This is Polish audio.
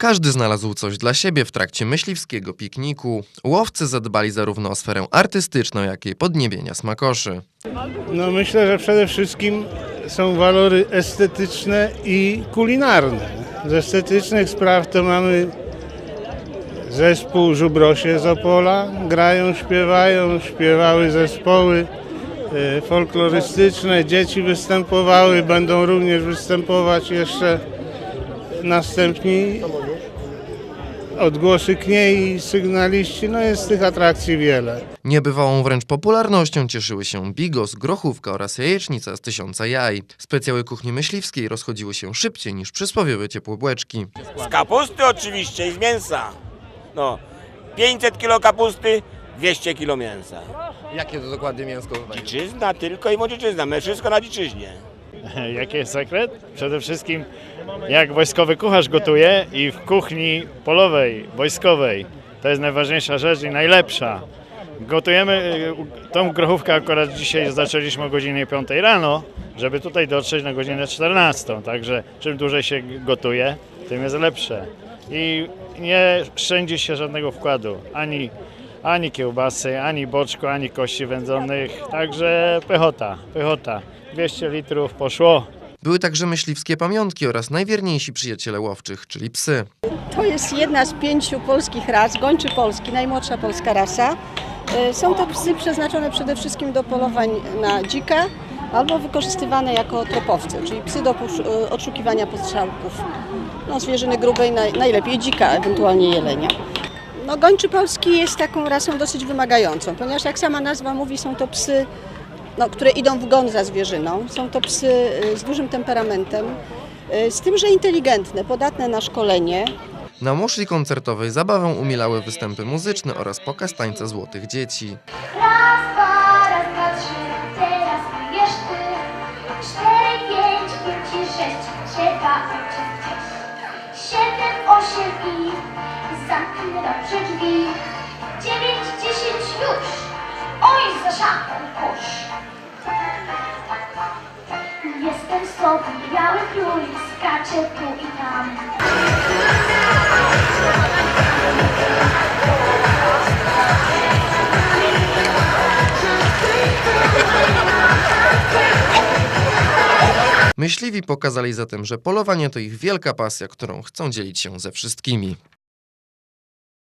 Każdy znalazł coś dla siebie w trakcie myśliwskiego pikniku. Łowcy zadbali zarówno o sferę artystyczną, jak i podniebienia smakoszy. No myślę, że przede wszystkim są walory estetyczne i kulinarne. Z estetycznych spraw to mamy zespół Żubrosie z Opola. Grają, śpiewają, śpiewały zespoły e, folklorystyczne. Dzieci występowały, będą również występować jeszcze następni odgłosy kniej i sygnaliści. No jest tych atrakcji wiele. Niebywałą wręcz popularnością cieszyły się bigos, grochówka oraz jajecznica z tysiąca jaj. Specjały kuchni myśliwskiej rozchodziły się szybciej niż przysłowiowe ciepłe bułeczki. Z kapusty oczywiście i z mięsa. No, 500 kg kapusty, 200 kg mięsa. Jakie to dokładnie mięsko? Dziczyzna tylko i młodzieczyzna, my wszystko na dziczyźnie. Jaki jest sekret? Przede wszystkim jak wojskowy kucharz gotuje i w kuchni polowej, wojskowej. To jest najważniejsza rzecz i najlepsza. Gotujemy y, tą grochówkę akurat dzisiaj zaczęliśmy o godzinie 5 rano, żeby tutaj dotrzeć na godzinę 14. Także czym dłużej się gotuje, tym jest lepsze. I nie szczędzi się żadnego wkładu, ani, ani kiełbasy, ani boczku, ani kości wędzonych. Także pychota, pychota. 200 litrów poszło. Były także myśliwskie pamiątki oraz najwierniejsi przyjaciele łowczych, czyli psy. To jest jedna z pięciu polskich ras, gończy polski, najmłodsza polska rasa. E, Są to psy przeznaczone przede wszystkim do polowań na dzika albo wykorzystywane jako tropowce, czyli psy do e, odszukiwania postrzałków. No, zwierzyny grubej, naj, najlepiej dzika, ewentualnie jelenia. No, gończy polski jest taką rasą dosyć wymagającą, ponieważ jak sama nazwa mówi, są to psy, no, które idą w gon za zwierzyną. Są to psy e, z dużym temperamentem, e, z tym, że inteligentne, podatne na szkolenie, Na muszli koncertowej zabawę umielały występy muzyczne oraz pokaz tańca złotych dzieci. Zamknij dobrze drzwi. Dziewięć, dziesięć już, oj za szafą kurz. Jestem sobie biały krój, skaczę tu i tam. Myśliwi pokazali zatem, że polowanie to ich wielka pasja, którą chcą dzielić się ze wszystkimi.